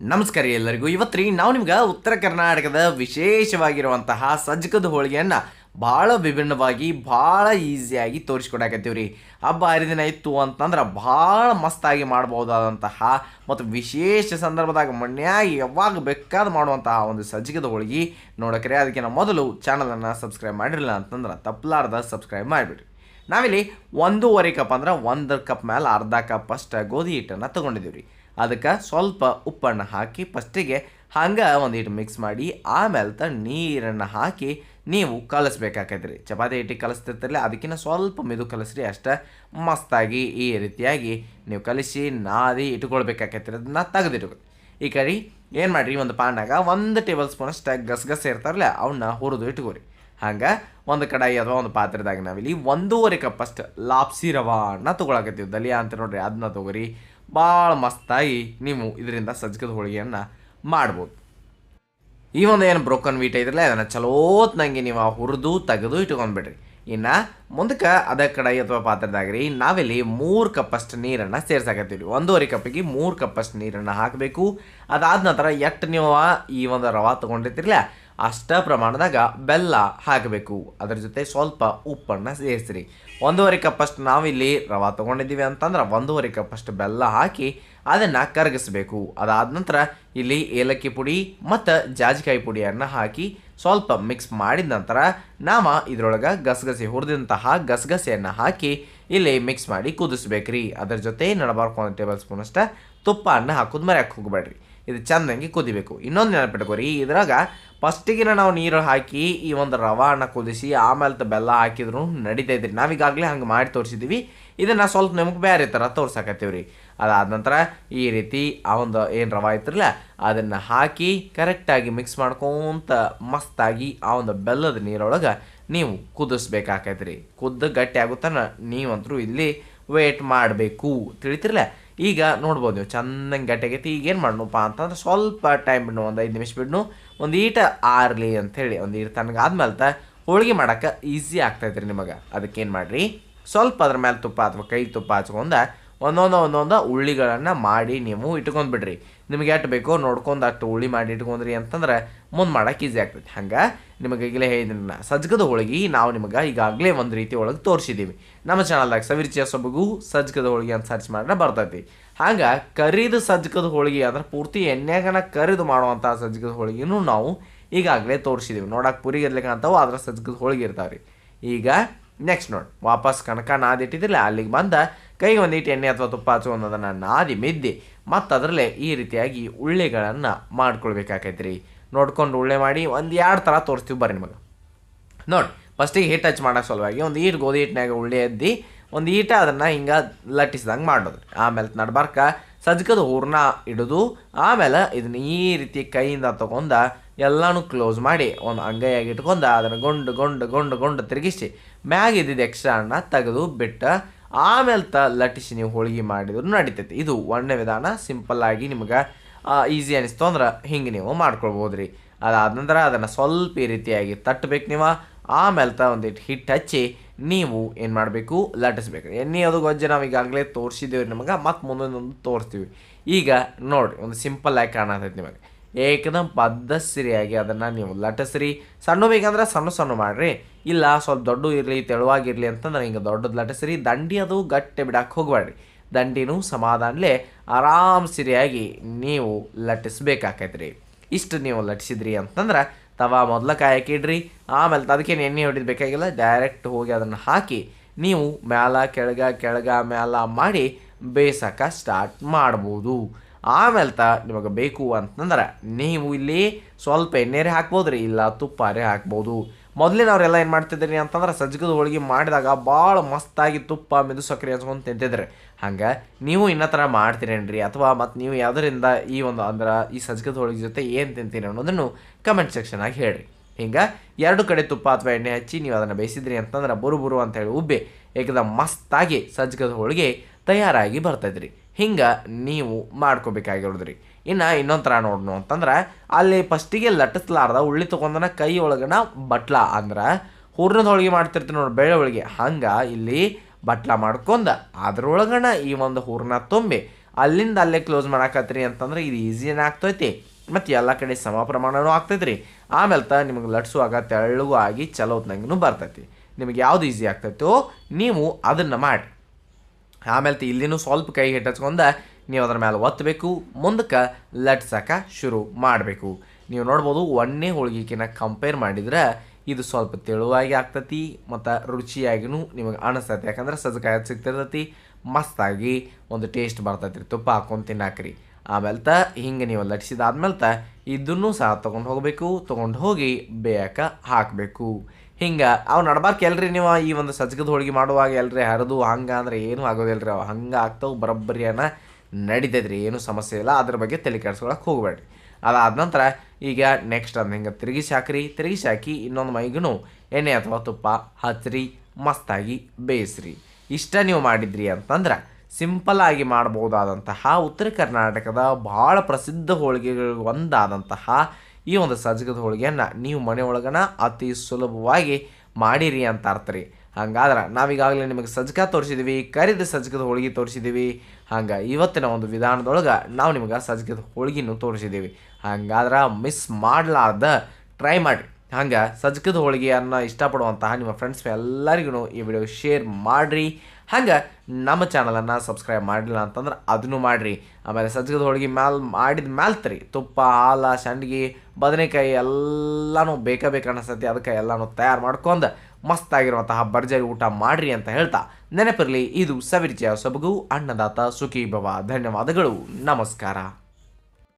ನಮಸ್ಕಾರ ಎಲ್ಲರಿಗೂ. ಇವತ್ತು ರೀ ನಾವು ನಿಮ್ಗೆ ಉತ್ತರ ಕರ್ನಾಟಕದ ವಿಶೇಷವಾಗಿರುವಂತಹ ಸಜ್ಜಕದ ಹೋಳಿಗೆಯನ್ನು ಭಾಳ ವಿಭಿನ್ನವಾಗಿ ಭಾಳ ಈಸಿಯಾಗಿ ತೋರಿಸ್ಕೊಡಾಕತ್ತೀವಿ ರೀ ಹಬ್ಬ ಹರಿದಿನ ಇತ್ತು ಅಂತಂದ್ರೆ ಭಾಳ ಮಸ್ತಾಗಿ ಮಾಡ್ಬೋದಾದಂತಹ ಮತ್ತು ವಿಶೇಷ ಸಂದರ್ಭದಾಗ ಮಣ್ಯಾಗಿ ಯಾವಾಗ ಬೇಕಾದ ಮಾಡುವಂತಹ ಒಂದು ಸಜ್ಜಿಗದ ಹೋಳಿಗೆ ನೋಡಕ್ರೆ. ಅದಕ್ಕಿಂತ ಮೊದಲು ಚಾನಲನ್ನು ಸಬ್ಸ್ಕ್ರೈಬ್ ಮಾಡಿರಲಿಲ್ಲ ಅಂತಂದ್ರೆ ತಪ್ಪಲಾರ್ದ ಸಬ್ಸ್ಕ್ರೈಬ್ ಮಾಡಿಬಿಡಿ ನಾವಿಲ್ಲಿ ಒಂದೂವರೆ ಕಪ್ ಅಂದ್ರೆ ಒಂದು ಕಪ್ ಮೇಲೆ ಅರ್ಧ ಕಪ್ ಅಷ್ಟು ಗೋಧಿ ಹಿಟ್ಟನ್ನು ತೊಗೊಂಡಿದ್ದೀವಿ ರೀ ಅದಕ್ಕೆ ಸ್ವಲ್ಪ ಉಪ್ಪನ್ನು ಹಾಕಿ ಫಸ್ಟಿಗೆ ಹಂಗೆ ಒಂದಿಟ್ಟು ಮಿಕ್ಸ್ ಮಾಡಿ, ಆಮೇಲೆ ತ ನೀರನ್ನು ಹಾಕಿ ನೀವು ಕಲಸ್ಬೇಕಾಕೈತ್ರಿ. ಚಪಾತಿ ಹಿಟ್ಟಿಗೆ ಕಲಿಸ್ತಿರ್ತಿರಲ್ಲ ಅದಕ್ಕಿಂತ ಸ್ವಲ್ಪ ಮೆದು ಕಲಸ್ರಿ, ಅಷ್ಟೇ ಮಸ್ತಾಗಿ ಈ ರೀತಿಯಾಗಿ ನೀವು ಕಲಿಸಿ ನಾದಿ ಇಟ್ಕೊಳ್ಬೇಕಾಕೈತ್ರಿ, ಅದನ್ನ ತೆಗೆದಿಟ್ಕೊ ಈ ಕಡೆ ಏನು ಮಾಡಿರಿ ಒಂದು ಪಾನಾಗ ಒಂದು ಟೇಬಲ್ ಸ್ಪೂನ್ ಅಷ್ಟು ಗಸಗಸೆ ಇರ್ತಾರಲ್ಲ ಅವನ್ನ ಹುರಿದು ಇಟ್ಕೋರಿ. ಹಂಗೆ ಒಂದು ಕಡಾಯಿ ಅಥವಾ ಒಂದು ಪಾತ್ರೆದಾಗ ನಾವಿಲ್ಲಿ ಒಂದೂವರೆ ಕಪ್ ಅಷ್ಟು ಲಾಪ್ಸಿ ರವಾನ ತೊಗೊಳಕತ್ತೀವಿ, ದಲಿಯಾ ಅಂತ ನೋಡ್ರಿ ಅದನ್ನ ತೊಗೊರಿ. ಭಾಳ ಮಸ್ತಾಗಿ ನೀವು ಇದರಿಂದ ಸಜ್ಜಕದ ಹೋಳಿಗೆಯನ್ನು ಮಾಡ್ಬೋದು. ಈ ಒಂದು ಏನು ಬ್ರೋಕನ್ ವೀಟ್ ಇದ್ರಲ್ಲ ಅದನ್ನು ಚಲೋತ್ನಂಗೆ ನೀವು ಹುರಿದು ತೆಗೆದು ಇಟ್ಕೊಂಡ್ಬಿಡ್ರಿ ಇನ್ನು ಮುಂದಕ್ಕೆ ಅದೇ ಕಡಾಯಿ ಅಥವಾ ಪಾತ್ರದಾಗ ರೀ ನಾವಿಲ್ಲಿ ಮೂರು ಕಪ್ಪಷ್ಟು ನೀರನ್ನು ಸೇರ್ಸಾಕತ್ತೀವಿ ಒಂದೂವರೆ ಕಪ್ಪಿಗೆ ಮೂರು ಕಪ್ಪಷ್ಟು ನೀರನ್ನು ಹಾಕಬೇಕು. ಅದಾದ ನಂತರ ಎಷ್ಟು ನೀವು ಈ ಒಂದು ರವಾ ತೊಗೊಂಡಿರ್ತಿರಲ್ಲ ಅಷ್ಟ ಪ್ರಮಾಣದಾಗ ಬೆಲ್ಲ ಹಾಕಬೇಕು. ಅದ್ರ ಜೊತೆ ಸ್ವಲ್ಪ ಉಪ್ಪನ್ನು ಸೇರಿಸ್ರಿ. ಒಂದೂವರೆ ಕಪ್ಪಷ್ಟು ನಾವಿಲ್ಲಿ ರವಾ ತೊಗೊಂಡಿದ್ದೀವಿ ಅಂತಂದ್ರೆ ಒಂದೂವರೆ ಕಪ್ಪಷ್ಟು ಬೆಲ್ಲ ಹಾಕಿ ಅದನ್ನು ಕರಗಿಸ್ಬೇಕು. ಅದಾದ ನಂತರ ಇಲ್ಲಿ ಏಲಕ್ಕಿ ಪುಡಿ ಮತ್ತು ಜಾಜಿಕಾಯಿ ಪುಡಿಯನ್ನು ಹಾಕಿ ಸ್ವಲ್ಪ ಮಿಕ್ಸ್ ಮಾಡಿದ ನಂತರ ನಾವು ಇದರೊಳಗೆ ಗಸಗಸೆ ಹುರಿದಂತಹ ಗಸಗಸೆಯನ್ನು ಹಾಕಿ ಇಲ್ಲಿ ಮಿಕ್ಸ್ ಮಾಡಿ ಕುದಿಸ್ಬೇಕ್ರಿ. ಅದ್ರ ಜೊತೆ ನಡಬಾರ್ಕೊಂಡು ಟೇಬಲ್ ಸ್ಪೂನ್ ಅಷ್ಟ ತುಪ್ಪವನ್ನು ಹಾಕೋದು ಮರ್ಯಾಕೆ ಹೋಗಬೇಡ್ರಿ. ಇದು ಚಂದಂಗೆ ಕುದಿಬೇಕು. ಇನ್ನೊಂದು ನೆನಪಿಟ್ಕೋರಿ ಇದ್ರಾಗ ಫಸ್ಟಿಗೆ ನಾವು ನೀರು ಹಾಕಿ ಈ ಒಂದು ರವಾನ ಕುದಿಸಿ ಆಮೇಲೆ ಬೆಲ್ಲ ಹಾಕಿದ್ರು ನಡೀತೈತ್ರಿ ನಾವೀಗಾಗಲೇ ಹಂಗೆ ಮಾಡಿ ತೋರಿಸಿದ್ದೀವಿ ಇದನ್ನು ಸ್ವಲ್ಪ ನಿಮ್ಗೆ ಬೇರೆ ಥರ ತೋರ್ಸಕತ್ತೀವಿ ರೀ. ಅದಾದ ನಂತರ ಈ ರೀತಿ ಆ ಒಂದು ಏನು ರವಾ ಐತ್ರಲ್ಲ ಅದನ್ನು ಹಾಕಿ ಕರೆಕ್ಟಾಗಿ ಮಿಕ್ಸ್ ಮಾಡ್ಕೊಂತ ಮಸ್ತಾಗಿ ಆ ಒಂದು ಬೆಲ್ಲದ ನೀರೊಳಗೆ ನೀವು ಕುದಿಸ್ಬೇಕಾಕೈತೆ ರೀ ಕುದ್ದು ಗಟ್ಟಿ ಆಗುತ್ತಾನ ನೀವಂತರೂ ಇಲ್ಲಿ ವೇಟ್ ಮಾಡಬೇಕು. ತಿಳಿತಿರಲ್ಲ ಈಗ ನೋಡ್ಬೋದು ನೀವು ಚೆನ್ನಾಗಿ ಗಟ್ಟಿಗೈತಿ ಈಗ ಏನು ಮಾಡೋಣಪ್ಪ ಅಂತಂದ್ರೆ ಸ್ವಲ್ಪ ಟೈಮ್ ಬಿಡ್ನು, ಒಂದು ಐದು ನಿಮಿಷ ಬಿಡ್ನು, ಒಂದು ಈಟ ಆರಲಿ ಅಂಥೇಳಿ ಒಂದು ಈಟ ತನಗಾದ್ಮೇಲೆ ಹೋಳಿಗೆ ಮಾಡೋಕೆ ಈಸಿ ಆಗ್ತಾಯಿದ್ರಿ ನಿಮಗೆ. ಅದಕ್ಕೇನು ಮಾಡಿರಿ? ಸ್ವಲ್ಪ ಅದ್ರ ಮೇಲೆ ತುಪ್ಪ ಅಥವಾ ಕೈ ತುಪ್ಪ ಹಚ್ಕೊಂಡ ಒಂದೊಂದು ಒಂದೊಂದು ಉಳ್ಳಿಗಳನ್ನು ಮಾಡಿ ನೀವು ಇಟ್ಕೊಂಡು ಬಿಡ್ರಿ. ನಿಮಗೆ ಎಷ್ಟು ಬೇಕೋ ನೋಡ್ಕೊಂಡು ಅಷ್ಟು ಹೋಳಿ ಮಾಡಿ ಇಟ್ಕೊಂಡ್ರಿ ಅಂತಂದ್ರೆ ಮುಂದೆ ಮಾಡೋಕೆ ಈಸಿ ಆಗ್ತೈತಿ. ಹಂಗೆ ನಿಮಗೆ ಈಗಲೇ ಹೇಳಿದ್ನ ಸಜ್ಜಕದ ಹೋಳಿಗೆ ನಾವು ನಿಮಗೆ ಈಗಾಗಲೇ ಒಂದು ರೀತಿ ಒಳಗೆ ತೋರಿಸಿದ್ದೀವಿ ನಮ್ಮ ಚಾನಲ್ದಾಗ ಸವಿರುಚಿಯ ಸೊಬಗು ಸಜ್ಜಕದ ಹೋಳಿಗೆ ಅಂತ ಸರ್ಚ್ ಮಾಡಿದ್ರೆ ಬರ್ತೈತಿ. ಹಂಗೆ ಕರಿದು ಸಜ್ಜಗದ ಹೋಳಿಗೆ ಅಂದ್ರೆ ಪೂರ್ತಿ ಎಣ್ಣೆಗನ ಕರಿದು ಮಾಡುವಂಥ ಸಜ್ಜಗದ ಹೋಳಿಗೆನೂ ನಾವು ಈಗಾಗಲೇ ತೋರಿಸಿದ್ದೀವಿ ನೋಡೋಕೆ ಪುರಿ ಇರ್ಲಿಕ್ಕೆ ಅದರ ಸಜ್ಜಕದ ಹೋಳಿಗೆ ಇರ್ತಾವೆ ಈಗ ನೆಕ್ಸ್ಟ್ ನೋಡಿ ವಾಪಸ್ ಕಣಕ ನಾದಿಟ್ಟಿದ್ದಿಲ್ಲ ಅಲ್ಲಿಗೆ ಬಂದ ಕೈಗೆ ಒಂದಿಟ್ಟು ಎಣ್ಣೆ ಅಥವಾ ತುಪ್ಪ ಹಚ್ಚು ಅದನ್ನು ನಾದಿ ಮಿದ್ದಿ ಮತ್ತು ಅದರಲ್ಲೇ ಈ ರೀತಿಯಾಗಿ ಉಳ್ಳೆಗಳನ್ನು ಮಾಡ್ಕೊಳ್ಬೇಕಾಕೈತೆ ರೀ ನೋಡ್ಕೊಂಡು ಉಳ್ಳೆ ಮಾಡಿ ಒಂದು ಎರಡು ಥರ ತೋರಿಸ್ತೀವಿ ಬರ್ರಿ ನಿಮಗೆ. ನೋಡಿ ಫಸ್ಟಿಗೆ ಹಿಟ್ ಹಚ್ಚಿ ಮಾಡೋ ಸಲುವಾಗಿ ಒಂದು ಈಟ್ ಗೋಧಿ ಹಿಟ್ಟಿನಾಗ ಉಳ್ಳೆ ಎದ್ದು ಒಂದು ಈಟ ಅದನ್ನು ಹಿಂಗೆ ಲಟ್ಟಿಸ್ದಂಗೆ ಮಾಡೋದು. ಆಮೇಲೆ ನಡ್ಬಾರ್ಕ ಸಜ್ಕದ ಹೂರ್ಣ ಇಡೋದು, ಆಮೇಲೆ ಇದನ್ನ ಈ ರೀತಿ ಕೈಯಿಂದ ತಗೊಂಡ ಎಲ್ಲನೂ ಕ್ಲೋಸ್ ಮಾಡಿ ಒಂದು ಅಂಗೈಯಾಗಿ ಇಟ್ಕೊಂಡ ಅದನ್ನು ಗೊಂಡು ಗೊಂಡು ಗೊಂಡು ಗೊಂಡು ತಿರುಗಿಸಿ ಮ್ಯಾಗ ಇದ್ದಿದ್ದು ಎಕ್ಸ್ಟ್ರಾ ಅನ್ನ ತೆಗೆದು ಬಿಟ್ಟು, ಆಮೇಲೆ ತ ಲಟ್ಟಿಸಿ ನೀವು ಹೋಳಿಗೆ ಮಾಡಿದ್ರು ನಡಿತೈತಿ. ಇದು ಒಂದನೇ ವಿಧಾನ ಸಿಂಪಲ್ಲಾಗಿ ನಿಮ್ಗೆ ಈಸಿ ಅನಿಸ್ತು ಅಂದ್ರೆ ಹಿಂಗೆ ನೀವು ಮಾಡ್ಕೊಳ್ಬೋದು ರೀ ಅದಾದ ನಂತರ ಅದನ್ನು ಸ್ವಲ್ಪ ಈ ರೀತಿಯಾಗಿ ತಟ್ಟಬೇಕು ನೀವು. ಆಮೇಲೆ ತ ಒಂದಿಟ್ಟು ಹಿಟ್ಟು ಹಚ್ಚಿ ನೀವು ಏನು ಮಾಡಬೇಕು? ಲಟ್ಟಿಸ್ಬೇಕು. ಎಣ್ಣೆ ಅದು ಗೊಜ್ಜೆ ನಾವು ಈಗಾಗಲೇ ತೋರಿಸಿದ್ದೀವಿ ನಿಮಗೆ, ಮತ್ತು ಮುಂದೊಂದೊಂದು ತೋರಿಸ್ತೀವಿ. ಈಗ ನೋಡಿ ಒಂದು ಸಿಂಪಲ್ ಆಗಿ ಕಾಣತೈತಿ ನಿಮಗೆ. ಏಕದಮ್ ಆಗಿ ಅದನ್ನು ನೀವು ಲಟಸ್ರಿ. ಸಣ್ಣ ಬೇಕಂದ್ರೆ ಸಣ್ಣ ಸಣ್ಣ ಮಾಡಿರಿ. ಇಲ್ಲ, ಸ್ವಲ್ಪ ದೊಡ್ಡ ಇರಲಿ, ತೆಳುವಾಗಿರಲಿ ಅಂತಂದ್ರೆ ಹಿಂಗೆ ದೊಡ್ಡದು ಲಟಸ್ರಿ. ದಂಡಿ ಅದು ಗಟ್ಟಿ ಬಿಡಕ್ಕೆ ಹೋಗಬೇಡ್ರಿ ದಂಡಿನೂ ಸಮಾಧಾನಲೇ ಆರಾಮ್ ಸಿರಿಯಾಗಿ ನೀವು ಲಟಿಸ್ಬೇಕಾಕೈತ್ರಿ. ಇಷ್ಟು ನೀವು ಲಟಿಸಿದ್ರಿ ಅಂತಂದ್ರೆ ತವಾ ಮೊದಲ ಕಾಯಕ್ಕೆ ಇಡ್ರಿ. ಆಮೇಲೆ ಅದಕ್ಕೇನು ಎಣ್ಣೆ ಹೊಡಿದ್ ಬೇಕಾಗಿಲ್ಲ ಡೈರೆಕ್ಟ್ ಹೋಗಿ ಅದನ್ನು ಹಾಕಿ ನೀವು ಮ್ಯಾಲ ಕೆಳಗ ಕೆಳಗ ಮ್ಯಾಲ ಮಾಡಿ ಬೇಯಿಸೋಕೆ ಸ್ಟಾರ್ಟ್ ಮಾಡ್ಬೋದು. ಆಮೇಲೆ ತ ನಿಮಗೆ ಬೇಕು ಅಂತಂದ್ರೆ ನೀವು ಇಲ್ಲಿ ಸ್ವಲ್ಪ ಎಣ್ಣೆರೆ ಹಾಕ್ಬೋದು ರೀ ಇಲ್ಲ ತುಪ್ಪಾರೇ ಹಾಕ್ಬೋದು. ಮೊದಲಿನವರೆಲ್ಲ ಏನು ಮಾಡ್ತಿದ್ರಿ ಅಂತಂದ್ರೆ ಸಜ್ಜಗದ ಹೋಳಿಗೆ ಮಾಡಿದಾಗ ಭಾಳ ಮಸ್ತಾಗಿ ತುಪ್ಪ ಮೆದು ಸಕ್ಕರೆ ಹಚ್ಕೊಂಡು ತಿಂತಿದ್ರಿ. ಹಂಗೆ ನೀವು ಇನ್ನ ಥರ ಮಾಡ್ತೀರೇನ್ರಿ? ಅಥವಾ ಮತ್ತು ನೀವು ಯಾವುದರಿಂದ ಈ ಒಂದು ಅಂದ್ರೆ ಈ ಸಜ್ಜಗದ ಹೋಳಿಗೆ ಜೊತೆ ಏನು ತಿಂತೀರಿ ಅನ್ನೋದನ್ನು ಕಮೆಂಟ್ ಸೆಕ್ಷನಾಗಿ ಹೇಳ್ರಿ. ಹಿಂಗೆ ಎರಡು ಕಡೆ ತುಪ್ಪ ಅಥವಾ ಎಣ್ಣೆ ಹಚ್ಚಿ ನೀವು ಅದನ್ನು ಬೇಯಿಸಿದ್ರಿ ಅಂತಂದ್ರೆ ಬುರು ಬುರು ಅಂತೇಳಿ ಉಬ್ಬಿ ಏಕದ ಮಸ್ತಾಗಿ ಸಜ್ಜಗದ ಹೋಳಿಗೆ ತಯಾರಾಗಿ ಬರ್ತೈತ್ರಿ. ಹಿಂಗೆ ನೀವು ಮಾಡ್ಕೋಬೇಕಾಗಿರೋದು ರೀ ಇನ್ನು ಇನ್ನೊಂದು ಥರ ನೋಡೋಣ ಅಂತಂದ್ರೆ, ಅಲ್ಲಿ ಫಸ್ಟಿಗೆ ಲಟ್ಟಿಸ್ಲಾರ್ದ ಉಳ್ಳಿ ತೊಗೊಂಡನ ಕೈ ಒಳಗನ ಬಟ್ಲ ಅಂದ್ರೆ, ಹೂರ್ಣದ ಹೋಳಿಗೆ ಮಾಡ್ತಿರ್ತೀವಿ ನೋಡಿ ಬೆಳೆ ಹೋಳಿಗೆ. ಹಂಗೆ ಇಲ್ಲಿ ಬಟ್ಲ ಮಾಡ್ಕೊಂಡ ಅದ್ರೊಳಗನ ಈ ಒಂದು ಹೂರ್ಣ ತುಂಬಿ, ಅಲ್ಲಿಂದ ಅಲ್ಲೇ ಕ್ಲೋಸ್ ಮಾಡಾಕತ್ರಿ ಅಂತಂದ್ರೆ ಇದು ಈಸಿಯನ್ನು ಆಗ್ತೈತಿ. ಮತ್ತು ಎಲ್ಲ ಕಡೆ ಸಮ ಪ್ರಮಾಣವೂ ಆಗ್ತೈತಿ ರೀ ಆಮೇಲೆ ತ ನಿಮಗೆ ಲಟ್ಸುವಾಗ ತೆಳ್ಳಗೂ ಆಗಿ ಚಲೋ ಹೊತ್ನಂಗೂ ಬರ್ತೈತಿ. ನಿಮಗೆ ಯಾವುದು ಈಸಿ ಆಗ್ತೈತೋ, ನೀವು ಅದನ್ನು ಮಾಡಿ. ಆಮೇಲೆ ಇಲ್ಲಿನೂ ಸ್ವಲ್ಪ ಕೈ ಹಿಟ್ಟಚ್ಕೊಂಡ ನೀವು ಅದ್ರ ಮೇಲೆ ಒತ್ತಬೇಕು ಮುಂದಕ್ಕೆ ಲಟ್ಸಕ ಶುರು ಮಾಡಬೇಕು. ನೀವು ನೋಡ್ಬೋದು ಒಣ್ಣೆ ಹೋಳಿಗೆಕಿನ ಕಂಪೇರ್ ಮಾಡಿದ್ರೆ ಇದು ಸ್ವಲ್ಪ ತೆಳುವಾಗಿ ಆಗ್ತತಿ, ಮತ್ತು ರುಚಿಯಾಗಿನೂ ನಿಮಗೆ ಅನಿಸ್ತೈತಿ. ಯಾಕಂದ್ರೆ ಸಜ್ಜಕಾಯಿ ಸಿಗ್ತಿರ್ತೈತಿ, ಮಸ್ತಾಗಿ ಒಂದು ಟೇಸ್ಟ್ ಬರ್ತೈತಿ ತುಪ್ಪ ಹಾಕೊಂಡು ತಿನ್ನಾಕ್ರಿ. ಆಮೇಲೆ ತ ಹಿಂಗೆ ನೀವು ಲಟ್ಸಿದಾದ್ಮೇಲೆ ತ ಇದನ್ನು ಸಹ ತೊಗೊಂಡು ಹೋಗಬೇಕು, ತೊಗೊಂಡು ಹೋಗಿ ಬೇಯಕ್ಕೆ ಹಾಕಬೇಕು. ಹಿಂಗೆ ಅವು ನಡ್ಬಾರ್ಕ ಎಲ್ರಿ ನೀವು ಈ ಒಂದು ಸಜ್ಜಗದ ಹೋಳಿಗೆ ಮಾಡುವಾಗ ಎಲ್ರಿ ಹರಿದು ಹಂಗೆ ಅಂದ್ರೆ ಏನೂ ಆಗೋದಿಲ್ಲ ರೀ ಅವು ಹಂಗೆ ಆಗ್ತಾವೆ ಬರೋಬ್ಬರಿ ಅನ್ನ ನಡೀತೈತೆ ರೀ ಏನೂ ಸಮಸ್ಯೆ ಇಲ್ಲ. ಅದ್ರ ಬಗ್ಗೆ ತಲೆ ಕೆಡ್ಸ್ಕೊಳಕ್ಕೆ ಹೋಗಬೇಡ್ರಿ. ಅದಾದ ನಂತರ ಈಗ ನೆಕ್ಸ್ಟ್ ಅಂದ್ರೆ ಹಿಂಗೆ ತಿರುಗಿಸಿ ಹಾಕ್ರಿ ತಿರುಗಿಸಿ ಹಾಕಿ ಇನ್ನೊಂದು ಮೈಗೂ ಎಣ್ಣೆ ಅಥವಾ ತುಪ್ಪ ಹಚ್ಚಿರಿ ಮಸ್ತಾಗಿ ಬೇಯಿಸ್ರಿ. ಇಷ್ಟ ನೀವು ಮಾಡಿದ್ರಿ ಅಂತಂದ್ರೆ ಸಿಂಪಲ್ ಆಗಿ ಮಾಡ್ಬೋದಾದಂತಹ ಉತ್ತರ ಕರ್ನಾಟಕದ ಭಾಳ ಪ್ರಸಿದ್ಧ ಹೋಳಿಗೆಗಳು ಒಂದಾದಂತಹ ಈ ಒಂದು ಸಜ್ಜಕದ ಹೋಳಿಗೆಯನ್ನು ನೀವು ಮನೆ ಒಳಗನ ಅತಿ ಸುಲಭವಾಗಿ ಮಾಡಿರಿ ಅಂತ ಅರ್ಥ ರೀ ಹಂಗಾದ್ರೆ ನಾವೀಗಾಗಲೇ ನಿಮಗೆ ಸಜ್ಜಕ ತೋರಿಸಿದ್ವಿ, ಕರಿದ ಸಜ್ಜಕದ ಹೋಳಿಗೆ ತೋರಿಸಿದ್ದೀವಿ ಹಂಗೆ ಇವತ್ತಿನ ಒಂದು ವಿಧಾನದೊಳಗೆ ನಾವು ನಿಮಗೆ ಸಜ್ಜಕದ ಹೋಳಿಗೆನೂ ತೋರಿಸಿದ್ದೀವಿ ಹಂಗಾದ್ರೆ ಮಿಸ್ ಮಾಡಲಾರ್ದ, ಟ್ರೈ ಮಾಡಿ ಹಂಗೆ ಸಜ್ಜಕದ ಹೋಳಿಗೆಯನ್ನು ಇಷ್ಟಪಡುವಂತಹ ನಿಮ್ಮ ಫ್ರೆಂಡ್ಸ್ ಎಲ್ಲರಿಗೂ ಈ ವಿಡಿಯೋ ಶೇರ್ ಮಾಡಿರಿ. ಹಂಗೆ ನಮ್ಮ ಚಾನಲನ್ನು ಸಬ್ಸ್ಕ್ರೈಬ್ ಮಾಡಲಿಲ್ಲ ಅಂತಂದ್ರೆ ಅದನ್ನು ಮಾಡಿರಿ. ಆಮೇಲೆ ಸಜ್ಕದ ಹೋಳಿಗೆ ಮ್ಯಾಲೆ ಮಾಡಿದ ಮ್ಯಾಲ್ತ್ರಿ ತುಪ್ಪ, ಹಾಲ ಸಂಡ್ಗಿ ಬದನೆಕಾಯಿ ಎಲ್ಲನೂ ಬೇಕಾ ಬೇಕು ಅನ್ನಿಸ್ತೈತಿ ಅದಕ್ಕೆ ಎಲ್ಲನೂ ತಯಾರು ಮಾಡ್ಕೊಂಡು ಮಸ್ತಾಗಿರುವಂತಹ ಭರ್ಜರಿ ಊಟ ಮಾಡಿರಿ ಅಂತ ಹೇಳ್ತಾ. ನೆನಪಿರಲಿ, ಇದು ಸವಿರುಚಿಯ ಸೊಬಗು, ಅನ್ನದಾತ ಸುಖಿ ಭವ ಧನ್ಯವಾದಗಳು. ನಮಸ್ಕಾರ.